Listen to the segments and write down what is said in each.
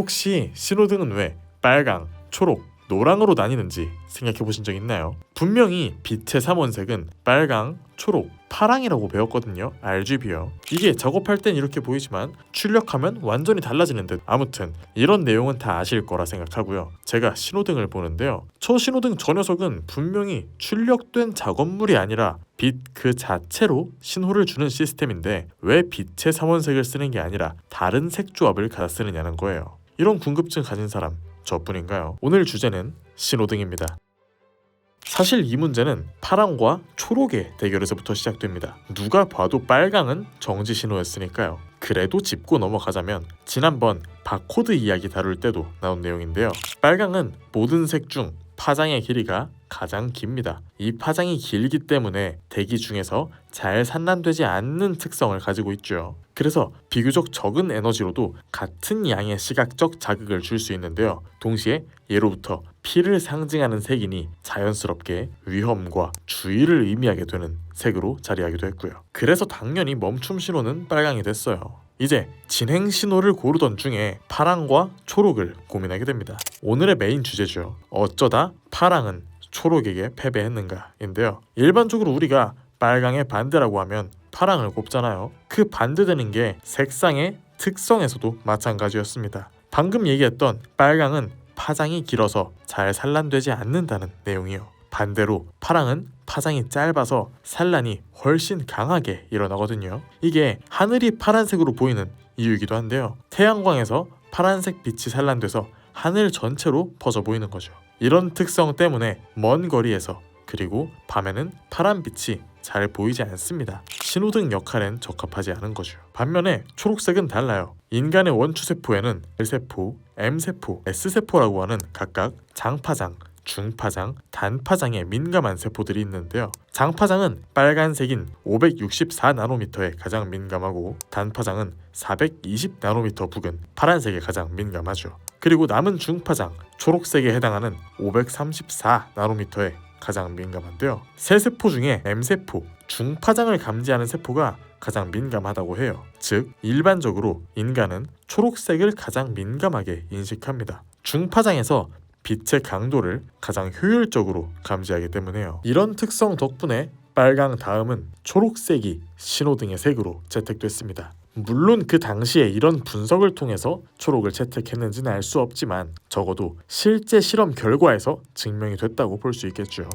혹시 신호등은 왜 빨강, 초록, 노랑으로 나뉘는지 생각해 보신 적 있나요? 분명히 빛의 삼원색은 빨강, 초록, 파랑이라고 배웠거든요. RGB요. 이게 작업할 땐 이렇게 보이지만 출력하면 완전히 달라지는 듯. 아무튼 이런 내용은 다 아실 거라 생각하고요. 제가 신호등을 보는데요. 저 신호등 저 녀석은 분명히 출력된 작업물이 아니라 빛 그 자체로 신호를 주는 시스템인데 왜 빛의 삼원색을 쓰는 게 아니라 다른 색 조합을 갖다 쓰느냐는 거예요. 이런 궁금증 가진 사람 저뿐인가요? 오늘 주제는 신호등입니다. 사실 이 문제는 파랑과 초록의 대결에서부터 시작됩니다. 누가 봐도 빨강은 정지 신호였으니까요. 그래도 짚고 넘어가자면 지난번 바코드 이야기 다룰 때도 나온 내용인데요. 빨강은 모든 색 중 파장의 길이가 가장 깁니다. 이 파장이 길기 때문에 대기 중에서 잘 산란되지 않는 특성을 가지고 있죠. 그래서 비교적 적은 에너지로도 같은 양의 시각적 자극을 줄 수 있는데요. 동시에 예로부터 피를 상징하는 색이니 자연스럽게 위험과 주의를 의미하게 되는 색으로 자리하기도 했고요. 그래서 당연히 멈춤 신호는 빨강이 됐어요. 이제 진행 신호를 고르던 중에 파랑과 초록을 고민하게 됩니다. 오늘의 메인 주제죠. 어쩌다 파랑은 초록에게 패배했는가인데요. 일반적으로 우리가 빨강의 반대라고 하면 파랑을 꼽잖아요. 그 반대되는 게 색상의 특성에서도 마찬가지였습니다. 방금 얘기했던 빨강은 파장이 길어서 잘 산란되지 않는다는 내용이요. 반대로 파랑은 파장이 짧아서 산란이 훨씬 강하게 일어나거든요. 이게 하늘이 파란색으로 보이는 이유이기도 한데요. 태양광에서 파란색 빛이 산란돼서 하늘 전체로 퍼져 보이는 거죠. 이런 특성 때문에 먼 거리에서 그리고 밤에는 파란 빛이 잘 보이지 않습니다. 신호등 역할엔 적합하지 않은 거죠. 반면에 초록색은 달라요. 인간의 원추 세포에는 L세포, M세포, S세포라고 하는 각각 장파장, 중파장, 단파장에 민감한 세포들이 있는데요. 장파장은 빨간색인 564나노미터에 가장 민감하고 단파장은 420나노미터 부근 파란색에 가장 민감하죠. 그리고 남은 중파장, 초록색에 해당하는 534나노미터에 가장 민감한데요. 세 세포 중에 M세포, 중파장을 감지하는 세포가 가장 민감하다고 해요. 즉, 일반적으로 인간은 초록색을 가장 민감하게 인식합니다. 중파장에서 빛의 강도를 가장 효율적으로 감지하기 때문에요. 이런 특성 덕분에 빨강 다음은 초록색이 신호등의 색으로 채택됐습니다. 물론 그 당시에 이런 분석을 통해서 초록을 채택했는지는 알 수 없지만 적어도 실제 실험 결과에서 증명이 됐다고 볼 수 있겠죠.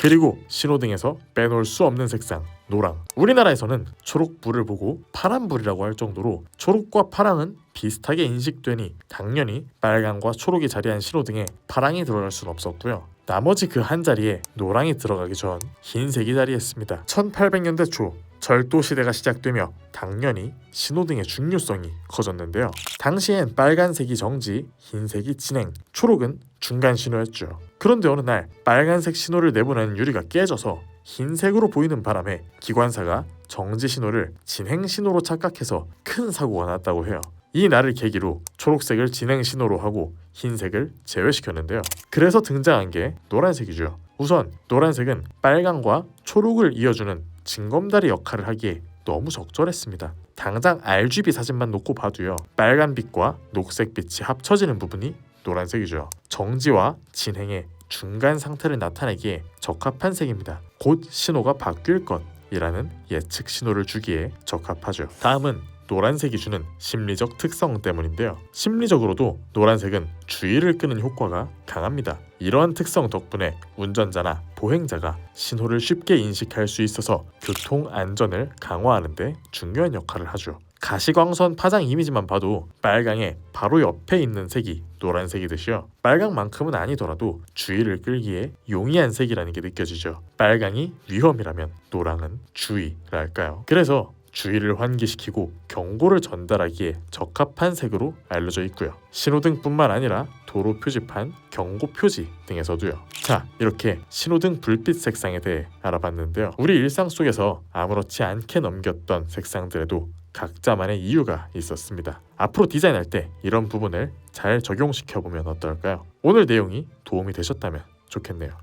그리고 신호등에서 빼놓을 수 없는 색상 노랑. 우리나라에서는 초록불을 보고 파란불이라고 할 정도로 초록과 파랑은 비슷하게 인식되니 당연히 빨강과 초록이 자리한 신호등에 파랑이 들어갈 수는 없었고요. 나머지 그 한 자리에 노랑이 들어가기 전 흰색이 자리했습니다. 1800년대 초 절도 시대가 시작되며 당연히 신호등의 중요성이 커졌는데요. 당시엔 빨간색이 정지, 흰색이 진행, 초록은 중간 신호였죠. 그런데 어느 날 빨간색 신호를 내보내는 유리가 깨져서 흰색으로 보이는 바람에 기관사가 정지 신호를 진행 신호로 착각해서 큰 사고가 났다고 해요. 이 날을 계기로 초록색을 진행 신호로 하고 흰색을 제외시켰는데요. 그래서 등장한 게 노란색이죠. 우선 노란색은 빨강과 초록을 이어주는 징검다리 역할을 하기에 너무 적절했습니다. 당장 RGB 사진만 놓고 봐도요. 빨간빛과 녹색빛이 합쳐지는 부분이 노란색이죠. 정지와 진행의 중간 상태를 나타내기에 적합한 색입니다. 곧 신호가 바뀔 것이라는 예측 신호를 주기에 적합하죠. 다음은 노란색이 주는 심리적 특성 때문인데요. 심리적으로도 노란색은 주의를 끄는 효과가 강합니다. 이러한 특성 덕분에 운전자나 보행자가 신호를 쉽게 인식할 수 있어서 교통 안전을 강화하는 데 중요한 역할을 하죠. 가시광선 파장 이미지만 봐도 빨강의 바로 옆에 있는 색이 노란색이듯이요. 빨강만큼은 아니더라도 주의를 끌기에 용이한 색이라는 게 느껴지죠. 빨강이 위험이라면 노랑은 주의랄까요. 그래서 주의를 환기시키고 경고를 전달하기에 적합한 색으로 알려져 있고요. 신호등뿐만 아니라 도로 표지판, 경고 표지 등에서도요. 자, 이렇게 신호등 불빛 색상에 대해 알아봤는데요. 우리 일상 속에서 아무렇지 않게 넘겼던 색상들에도 각자만의 이유가 있었습니다. 앞으로 디자인할 때 이런 부분을 잘 적용시켜 보면 어떨까요? 오늘 내용이 도움이 되셨다면 좋겠네요.